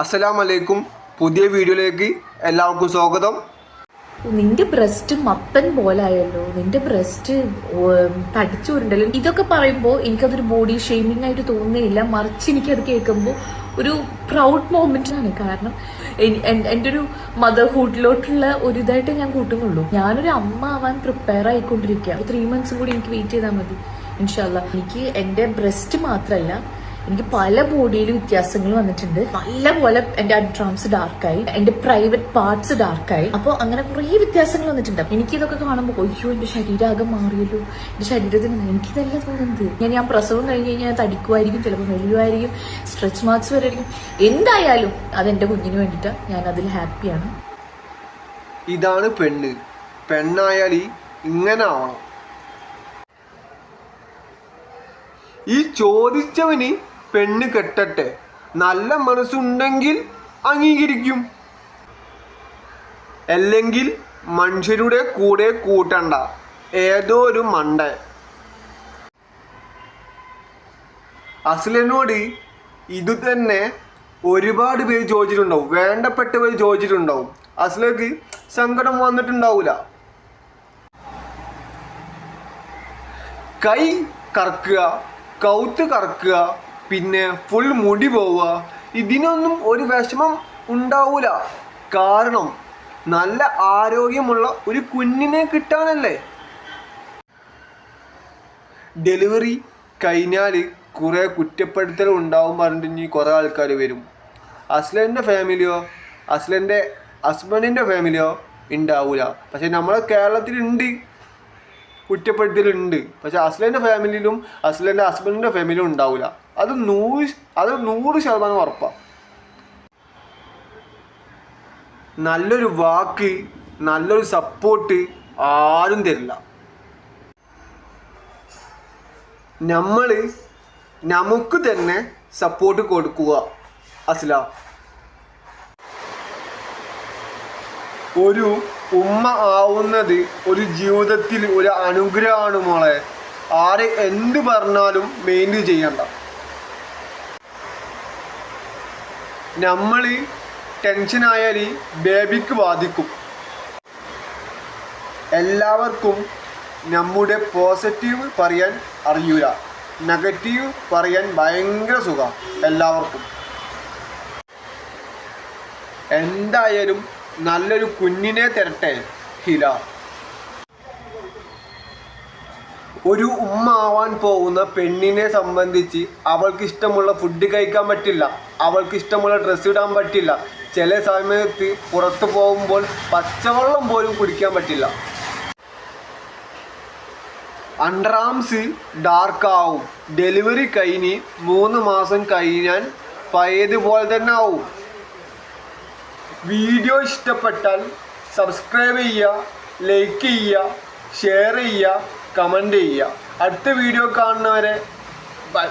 അസ്സലാം അലൈക്കും പുതിയ വീഡിയോയിലേക്ക് എല്ലാവർക്കും സ്വാഗതം. നിന്റെ ബ്രസ്റ്റ് മത്തൻ പോലായല്ലോ നിന്റെ ബ്രസ്റ്റ് തടിച്ചുരുണ്ടല്ലോ ഇതൊക്കെ പറയുമ്പോൾ എനിക്കതൊരു ബോഡി ഷെയ്മിങ് ആയിട്ട് തോന്നുന്നില്ല. മറിച്ച് എനിക്കത് കേൾക്കുമ്പോൾ ഒരു പ്രൗഡ് മൊമെന്റ് ആണ്. കാരണം എന്റെ ഒരു മദർഹുഡിലോട്ടുള്ള ഒരു ഇതായിട്ട് ഞാൻ കൂട്ടുന്നുള്ളൂ. ഞാനൊരു അമ്മ ആവാൻ പ്രിപ്പയർ ആയിക്കൊണ്ടിരിക്കുക ത്രീ മന്ത്സും കൂടി എനിക്ക് വെയിറ്റ് ചെയ്താൽ മതി. ഇൻഷാല്ല എനിക്ക് എന്റെ ബ്രസ്റ്റ് മാത്രമല്ല എനിക്ക് പല ബോഡിയിൽ വ്യത്യാസങ്ങൾ വന്നിട്ടുണ്ട്. നല്ല പോലെ എന്റെ അഡ്രാംസ് ഡാർക്കായി എന്റെ പ്രൈവറ്റ് പാർട്സ് ഡാർക്കായി അപ്പോൾ അങ്ങനെ കുറേ വ്യത്യാസങ്ങൾ വന്നിട്ടുണ്ട്. എനിക്ക് ഇതൊക്കെ കാണുമ്പോൾ അയ്യോ എന്റെ ശരീരമാകെ മാറിയല്ലോ. എന്റെ ശരീരത്തിന് എനിക്കിതല്ല തോന്നുന്നത്. ഞാൻ ഞാൻ പ്രസവം കഴിഞ്ഞ് കഴിഞ്ഞാൽ തടിക്കുമായിരിക്കും ചിലപ്പോൾ വെല്ലുമായിരിക്കും സ്ട്രെച്ച് മാർക്സ് വരായിരിക്കും എന്തായാലും അത് അതെന്റെ കുഞ്ഞിന് വേണ്ടിയിട്ടാണ് ഞാൻ അതിൽ ഹാപ്പിയാണ് ഇതാണ് പെണ്ണ്. പെണ്ണായാൽ ഇങ്ങനെ ആവണം. ഈ ചോദിച്ചവന് പെണ്ണ് കെട്ടട്ടെ. നല്ല മനസ്സുണ്ടെങ്കിൽ അംഗീകരിക്കും. അല്ലെങ്കിൽ മനുഷ്യരുടെ കൂടെ കൂട്ടണ്ട. ഏതോ ഒരു മണ്ട. അസ്ലനോട് ഇത് തന്നെ ഒരുപാട് പേര് ചോദിച്ചിട്ടുണ്ടാവും. വേണ്ടപ്പെട്ടവർ ചോദിച്ചിട്ടുണ്ടാവും. അസ്ലക്ക് സങ്കടം വന്നിട്ടുണ്ടാവൂല. കൈ കറക്കുക കൗത്ത് കറക്കുക പിന്നെ ഫുൾ മുടി പോവുക. ഇതിനൊന്നും ഒരു വിഷമം ഉണ്ടാവൂല. കാരണം നല്ല ആരോഗ്യമുള്ള ഒരു കുഞ്ഞിനെ കിട്ടാനല്ലേ. ഡെലിവറി കഴിഞ്ഞാൽ കുറേ കുറ്റപ്പെടുത്തൽ ഉണ്ടാവും പറഞ്ഞിട്ട് ഇനി കുറേ ആൾക്കാർ വരും. അസ്ലന്റെ ഫാമിലിയോ? അസ്ലന്റെ ഹസ്ബൻഡിന്റെ ഫാമിലിയോ? ഉണ്ടാവില്ല പക്ഷെ നമ്മളെ കേരളത്തിലുണ്ട്. കുറ്റപ്പെടുത്തലുണ്ട്. പക്ഷെ അസ്ലന്റെ ഫാമിലിയിലും അസ്ലന്റെ ഹസ്ബൻഡിന്റെ ഫാമിലിയും ഉണ്ടാവില്ല അത് നൂറ് അത് നൂറ് ശതമാനം ഉറപ്പാണ് നല്ലൊരു വാക്ക് നല്ലൊരു സപ്പോർട്ട് ആരും തരില്ല. നമ്മൾ നമുക്ക് തന്നെ സപ്പോർട്ട് കൊടുക്കുക അസ്ല. ഒരു ഉമ്മ ആവുന്നത് ഒരു ജീവിതത്തിൽ ഒരു അനുഗ്രഹമാണ് മോളെ. ആരെ എന്ത് പറഞ്ഞാലും മെയിന്റെയിൻ ചെയ്യണ്ട. നമ്മൾ ടെൻഷനായാൽ ബേബിക്ക് ബാധിക്കും. എല്ലാവർക്കും നമ്മുടെ പോസിറ്റീവ് പറയാൻ അറിയൂല. നെഗറ്റീവ് പറയാൻ ഭയങ്കര സുഖം എല്ലാവർക്കും. എന്തായാലും നല്ലൊരു കുഞ്ഞിനെ തരട്ടെ ഹില. ഒരു ഉമ്മ ആവാൻ പോകുന്ന പെണ്ണിനെ സംബന്ധിച്ച് അവൾക്ക് ഇഷ്ടമുള്ള ഫുഡ് കഴിക്കാൻ പറ്റില്ല. അവൾക്ക് ഇഷ്ടമുള്ള ഡ്രസ്സ് ഇടാൻ പറ്റില്ല. ചില സമയത്ത് പുറത്തു പോകുമ്പോൾ പച്ചവെള്ളം പോലും കുടിക്കാൻ പറ്റില്ല. അണ്ടർആംസ് ഡാർക്ക് ആവും. ഡെലിവറി കഴിഞ്ഞ് മൂന്ന് മാസം കഴിഞ്ഞാൽ പഴയതുപോലെ തന്നെ ആവും. വീഡിയോ ഇഷ്ടപ്പെട്ടാൽ സബ്സ്ക്രൈബ് ചെയ്യുക ലൈക്ക് ചെയ്യുക ഷെയർ ചെയ്യുക കമന്റ് ചെയ്യുക. അടുത്ത വീഡിയോ കാണുന്നവരെ ബൈ